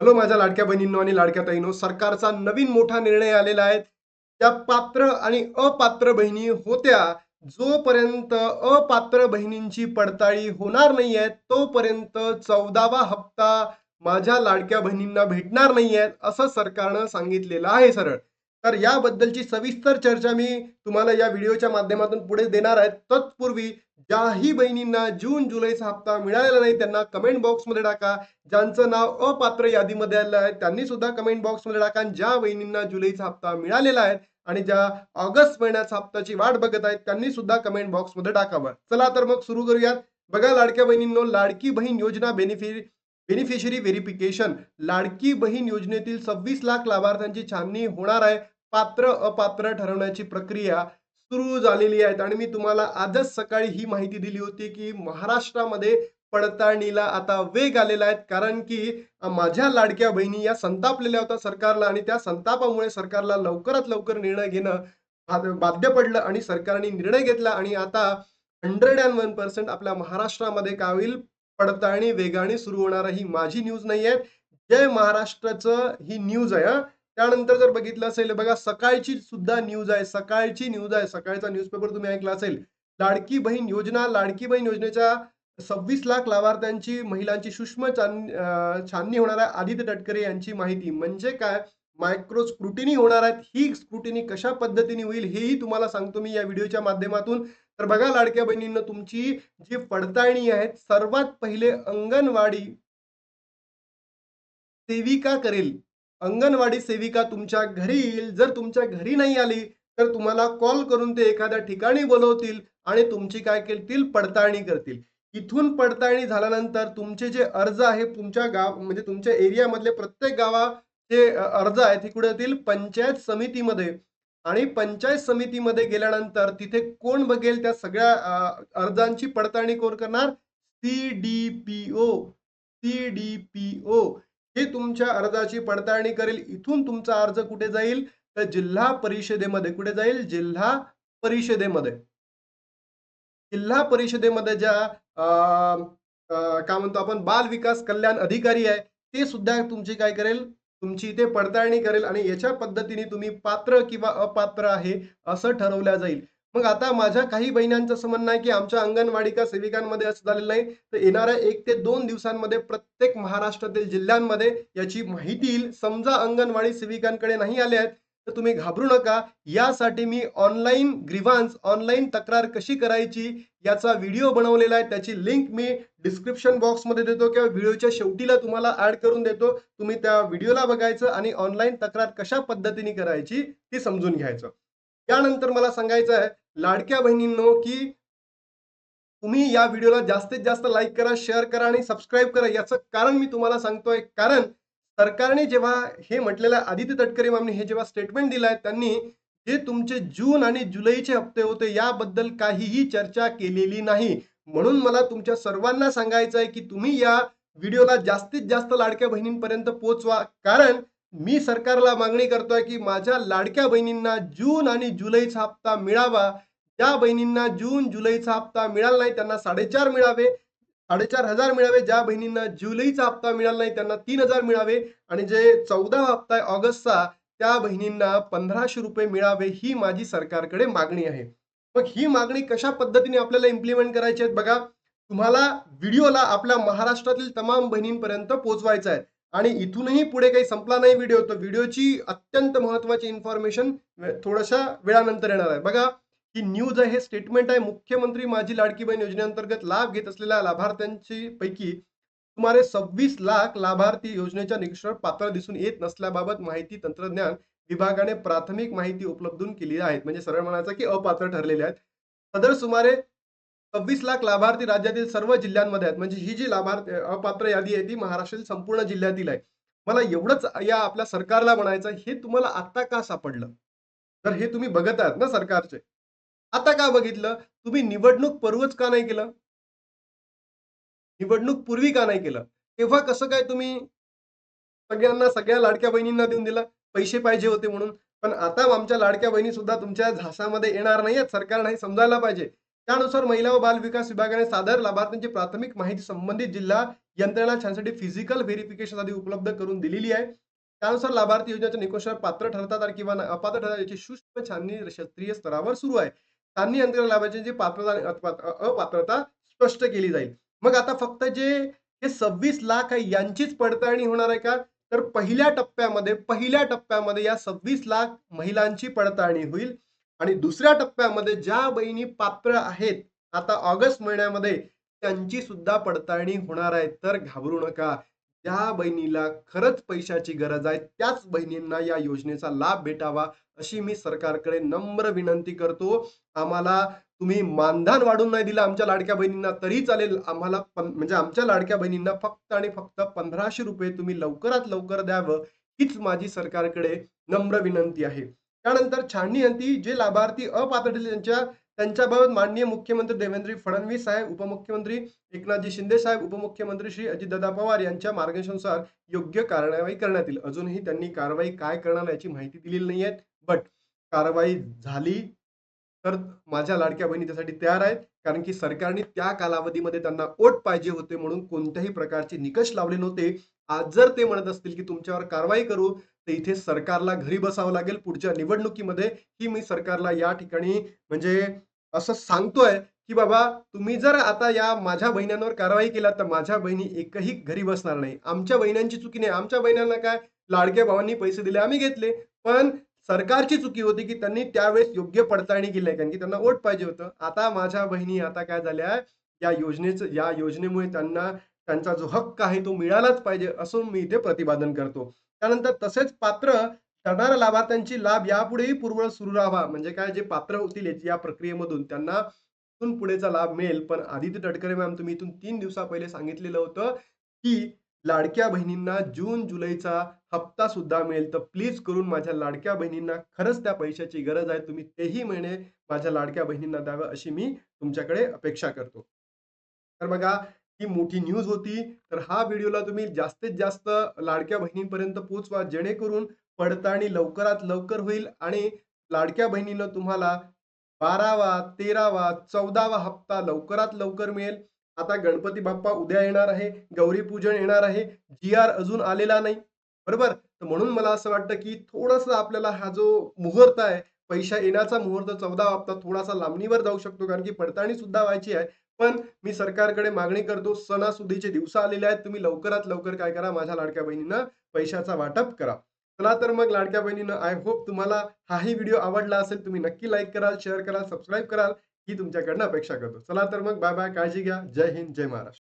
Hello माझ्या लाडक्या बहिणींनो आणि लाडक्या ताईनो सरकारचा नवीन मोठा निर्णय आलेला आहे. त्या पात्र आणि अपात्र बहिणी होत्या. जोपर्यंत अपात्र बहिणींची पडताळी होणार नाहीये तोपर्यंत चौदावा हप्ता माझ्या लाडक्या बहिणींना भेटणार नाहीये असं सरकारनं सांगितलेलं आहे सरळ. तर याबद्दलची सविस्तर चर्चा मी तुम्हाला या व्हिडिओच्या माध्यमातून पुढे देणार आहे. तत्पूर्वी ज्याही बहिणींना जून जुलैचा हप्ता मिळालेला नाही त्यांना कमेंट बॉक्समध्ये टाका. ज्यांचं नाव अपात्र यादीमध्ये आलं आहे त्यांनी सुद्धा कमेंट बॉक्समध्ये टाका. ज्या बहिणींना जुलैचा हप्ता मिळालेला आहे आणि ज्या ऑगस्ट महिन्याचा हप्त्याची वाट बघत आहेत त्यांनी सुद्धा कमेंट बॉक्समध्ये टाकावं. चला तर मग सुरू करूयात. बघा लाडक्या बहिणींनो लाडकी बहीण योजना बेनिफि बेनिफिशरी व्हेरिफिकेशन लाडकी बहीण योजनेतील सव्वीस लाख लाभार्थ्यांची छाननी होणार आहे. पात्र अपात्र ठरवण्याची प्रक्रिया सुरू झालेली आहे आणि मी तुम्हाला आजच सकाळी ही माहिती दिली होती की महाराष्ट्रामध्ये पडताळणीला आता वेग आलेला आहे. कारण की माझ्या लाडक्या बहिणी या संतापलेल्या होत्या सरकारला आणि त्या संतापामुळे सरकारला लवकरात लवकर निर्णय घेणं बाध्य पडलं आणि सरकारने निर्णय घेतला. आणि आता हंड्रेड अँड वन पर्सेंट आपल्या महाराष्ट्रामध्ये काय होईल पडताळणी वेगाने सुरू होणार ही माझी न्यूज नाही आहे जय महाराष्ट्राचं ही न्यूज आहे त्यानंतर जर बघितलं असेल बघा सकाळची सुद्धा न्यूज आहे. सकाळची न्यूज आहे. सकाळचा न्यूजपेपर तुम्ही ऐकला असेल. लाडकी बहीण योजना लाडकी बहीण योजनेच्या सव्वीस लाख लाभार्थ्यांची महिलांची सूक्ष्म छाननी होणार आहे आदित्य तटकरे यांची माहिती. म्हणजे काय? मायक्रो स्क्रुटिनी होणार आहेत. ही स्क्रुटिनी कशा पद्धतीने होईल हेही तुम्हाला सांगतो मी या व्हिडिओच्या माध्यमातून. तर बघा लाडक्या बहिणींना तुमची जी पडताळणी आहे सर्वात पहिले अंगणवाडी सेविका करेल. अंगणवाडी सेविका तुमच्या घरी येईल. जर तुमच्या घरी नाही आली तर तुम्हाला कॉल करून ते एखाद्या ठिकाणी बोलवतील आणि तुमची काय करतील? पडताळणी करतील. इथून पडताळणी झाल्यानंतर तुमचे जे अर्ज आहे तुमच्या गाव म्हणजे तुमच्या एरियामधले प्रत्येक गावाचे अर्ज आहेत हे कुठे येतील? पंचायत समितीमध्ये. आणि पंचायत समितीमध्ये गेल्यानंतर तिथे कोण बघेल? त्या सगळ्या अर्जांची पडताळणी कोण करणार? C D P O C D P O हे तुमच्या अर्जाची पडताळणी करेल. इथून तुमचा अर्ज कुठे जाईल? तर जिल्हा परिषदेमध्ये. कुठे जाईल? जिल्हा परिषदेमध्ये. जिल्हा परिषदेमध्ये ज्या अं, काय म्हणतो आपण बाल विकास कल्याण अधिकारी आहे ते सुद्धा तुमची काय करेल? तुमची इथे पडताळणी करेल आणि याच्या पद्धतीने तुम्ही पात्र किंवा अपात्र आहे असं ठरवल्या जाईल. मग आता माझ्या काही बहिणांचं असं म्हणणं आहे की आमच्या अंगणवाडिका सेविकांमध्ये असं झालेलं नाही. तर येणाऱ्या एक ते दोन दिवसांमध्ये प्रत्येक महाराष्ट्रातील जिल्ह्यांमध्ये याची माहिती येईल. समजा अंगणवाडी सेविकांकडे नाही आले आहेत तर तुम्ही घाबरू नका. यासाठी मी ऑनलाईन ग्रीव्हान्स ऑनलाईन तक्रार कशी करायची याचा व्हिडिओ बनवलेला आहे. त्याची लिंक मी डिस्क्रिप्शन बॉक्समध्ये देतो किंवा व्हिडिओच्या शेवटीला तुम्हाला ऍड करून देतो. तुम्ही त्या व्हिडिओला बघायचं आणि ऑनलाईन तक्रार कशा पद्धतीने करायची ती समजून घ्यायचं. त्यानंतर मला सांगायचं आहे लाडक्या बहिणींनो की तुम्ही या व्हिडिओला जास्तीत जास्त लाईक करा शेअर करा आणि सबस्क्राईब करा. याचं कारण मी तुम्हाला सांगतोय कारण सरकारने जेव्हा हे म्हटलेलं आहे, आदित्य तटकरे मामनी हे जेव्हा स्टेटमेंट दिलं आहे त्यांनी जे तुमचे जून आणि जुलैचे हप्ते होते याबद्दल काहीही चर्चा केलेली नाही. म्हणून मला तुमच्या सर्वांना सांगायचं आहे की तुम्ही या व्हिडिओला जास्तीत जास्त लाडक्या बहिणींपर्यंत पोहोचवा. कारण मी सरकारला मागणी करतोय की माझ्या लाडक्या बहिणींना जून आणि जुलैचा हप्ता मिळावा. ज्या बहिणींना जून जुलैचा हप्ता मिळाला नाही त्यांना साडेचार मिळावे. साडेचार हजार मिळावे. ज्या बहिणींना जुलैचा हप्ता मिळाला नाही त्यांना तीन हजार मिळावे. आणि जे चौदा हप्ता आहे ऑगस्टचा त्या बहिणींना पंधराशे रुपये मिळावे ही माझी सरकारकडे मागणी आहे. मग ही मागणी कशा पद्धतीने आपल्याला इम्प्लिमेंट करायची आहे बघा. तुम्हाला व्हिडिओला आपल्या महाराष्ट्रातील तमाम बहिणींपर्यंत पोहोचवायचा आहे. आणि इथूनही पुढे काही संपला नाही व्हिडिओ तर व्हिडिओची अत्यंत महत्वाची इन्फॉर्मेशन थोड्याशा वेळानंतर येणार आहे. बघा की न्यूज आहे हे स्टेटमेंट आहे. मुख्यमंत्री माझी लाडकी बहीण योजनेअंतर्गत लाभ घेत असलेल्या लाभार्थ्यांची पैकी सुमारे सव्वीस लाख लाभार्थी योजनेच्या निकषावर पात्र दिसून येत नसल्याबाबत माहिती तंत्रज्ञान विभागाने प्राथमिक माहिती उपलब्ध केली आहे. म्हणजे सरळ म्हणायचं की अपात्र ठरलेले आहेत सदर सुमारे सव्वीस लाख लाभार्थी राज्यातील सर्व जिल्ह्यांमध्ये आहेत. म्हणजे ही जी लाभार्थी अपात्र यादी आहे ती महाराष्ट्रातील संपूर्ण जिल्ह्यातील आहे. मला एवढंच या आपल्या सरकारला म्हणायचं हे तुम्हाला आता का सापडलं? तर हे तुम्ही बघत आहात ना सरकारचे. आता का बघितलं? तुम्ही निवडणूक पर्वच का नाही केलं? निवडणूक पूर्वी का नाही केलं? तेव्हा कसं काय तुम्ही सगळ्यांना सगळ्या लाडक्या बहिणींना देऊन दिला? पैसे पाहिजे होते म्हणून. पण आता आमच्या लाडक्या बहिणी सुद्धा तुमच्या झासामध्ये येणार नाहीयेत. सरकारने नाही समजायला पाहिजे. त्यानुसार महिला व बाल विकास विभागाने सादर लाभार्थ्यांची प्राथमिक माहिती संबंधित जिल्हा यंत्रणा छानसाठी फिजिकल व्हेरिफिकेशन आधी उपलब्ध करून दिलेली आहे. त्यानुसार लाभार्थी योजनेच्या निकषावर पात्र ठरतात किंवा अपात्र ठरतात याची सूक्ष्म छाननी क्षेत्रीय स्तरावर सुरू आहे. छाननी यंत्रणा लाभार्थ्यांची पात्रता अपात्रता स्पष्ट केली जाईल. मग आता फक्त जे हे सव्वीस लाख आहे यांचीच पडताळणी होणार आहे का? तर पहिल्या टप्प्यामध्ये पहिल्या टप्प्यामध्ये या सव्वीस लाख महिलांची पडताळणी होईल. आणि दुसऱ्या टप्प्यामध्ये ज्या बहिणी पात्र आहेत आता ऑगस्ट महिन्यामध्ये त्यांची सुद्धा पडताळणी होणार आहे. तर घाबरू नका. ज्या बहिणीला खरंच पैशाची गरज आहे त्याच बहिणींना या योजनेचा लाभ भेटावा अशी मी सरकारकडे नम्र विनंती करतो. आम्हाला तुम्ही मानधन वाढून नाही दिलं आमच्या लाडक्या बहिणींना तरी चालेल. आम्हाला म्हणजे आमच्या लाडक्या बहिणींना फक्त आणि फक्त पंधराशे रुपये तुम्ही लवकरात लवकर द्यावं हीच माझी सरकारकडे नम्र विनंती आहे. त्यानंतर छाननी अंती जे लाभार्थी अपात्र ठरले त्यांच्या त्यांच्याबाबत माननीय मुख्यमंत्री देवेंद्र फडणवीस साहेब उपमुख्यमंत्री एकनाथजी शिंदे साहेब उपमुख्यमंत्री श्री अजितदादा पवार यांच्या मार्गदर्शनानुसार योग्य कारवाई करण्यात येईल. अजूनही त्यांनी कारवाई काय करणार याची माहिती दिलेली नाही आहे बट कारवाई झाली तर माझ्या लाडक्या बहिणी त्यासाठी तयार आहेत कारण की सरकारने त्या कालावधीमध्ये त्यांना ओट पाहिजे होते म्हणून कोणत्याही प्रकारचे निकष लावले नव्हते. आज जर ते म्हणत असतील की तुमच्यावर कारवाई करू तर इथे सरकारला घरी बसावं लागेल. पुढच्या निवडणुकीमध्ये ही मी सरकारला या ठिकाणी म्हणजे असं सांगतोय की बाबा तुम्ही जर आता या माझ्या बहिण्यांवर कारवाई केला तर माझ्या बहिणी एकही घरी बसणार नाही. आमच्या बहिण्यांची चुकी नाही. आमच्या बहिण्यांना काय? लाडक्या भावांनी पैसे दिले आम्ही घेतले. पण सरकारची चुकी होती की त्यांनी त्यावेळेस योग्य पडताळणी केली कारण की त्यांना वोट पाहिजे होतं. आता माझ्या बहिणी आता काय झाल्या या योजनेचं या योजनेमुळे त्यांना त्यांचा जो हक्क आहे तो मिळालाच पाहिजे असं मी इथे प्रतिपादन करतो. त्यानंतर तसेच पात्र ठरणाऱ्या लाभार्थ्यांची लाभ यापुढेही पूर्वळ सुरू राहावा. म्हणजे काय? जे पात्र होतील या प्रक्रियेमधून त्यांना इथून पुढेचा लाभ मिळेल. पण आदित्य तटकरे मॅम तुम्ही इथून तीन दिवसा पहिले सांगितलेलं होतं की लाडक्या बहिणींना जून जुलैचा हप्ता सुद्धा मिळेल. तर प्लीज करून माझ्या लाडक्या बहिणींना खरंच त्या पैशाची गरज आहे. तुम्ही तेही महिने माझ्या लाडक्या बहिणींना द्यावं अशी मी तुमच्याकडे अपेक्षा करतो. तर बघा ही मोठी न्यूज होती. तर हा व्हिडिओला तुम्ही जास्तीत जास्त लाडक्या बहिणींपर्यंत पोहोचवा. जेणेकरून पडताळणी लवकरात लवकर होईल आणि लाडक्या बहिणीनं तुम्हाला बारावा तेरावा चौदावा हप्ता लवकरात लवकर मिळेल. आता गणपती बाप्पा उद्या येणार आहे. गौरी पूजन येणार आहे. जी आर अजून आलेला नाही. बरोबर? तर म्हणून मला असं वाटतं की थोडासा आपल्याला हा जो मुहूर्त आहे पैसा येण्याचा मुहूर्त चौदा हप्ता थोडासा लांबणीवर जाऊ शकतो. कारण की पडताळणी सुद्धा व्हायची आहे. पण मी सरकारकडे मागणी करतो सणासुदीचे दिवस आलेले आहेत तुम्ही लवकरात लवकर काय करा माझ्या लाडक्या बहिणींना पैशाचा वाटप करा. चला तर मग लाडक्या बहिणीनं आय होप तुम्हाला हाही व्हिडिओ आवडला असेल तुम्ही नक्की लाईक कराल शेअर कराल सबस्क्राईब कराल ही तुमच्याकडनं अपेक्षा करतो. चला तर मग बाय बाय काळजी घ्या. जय हिंद जय महाराष्ट्र.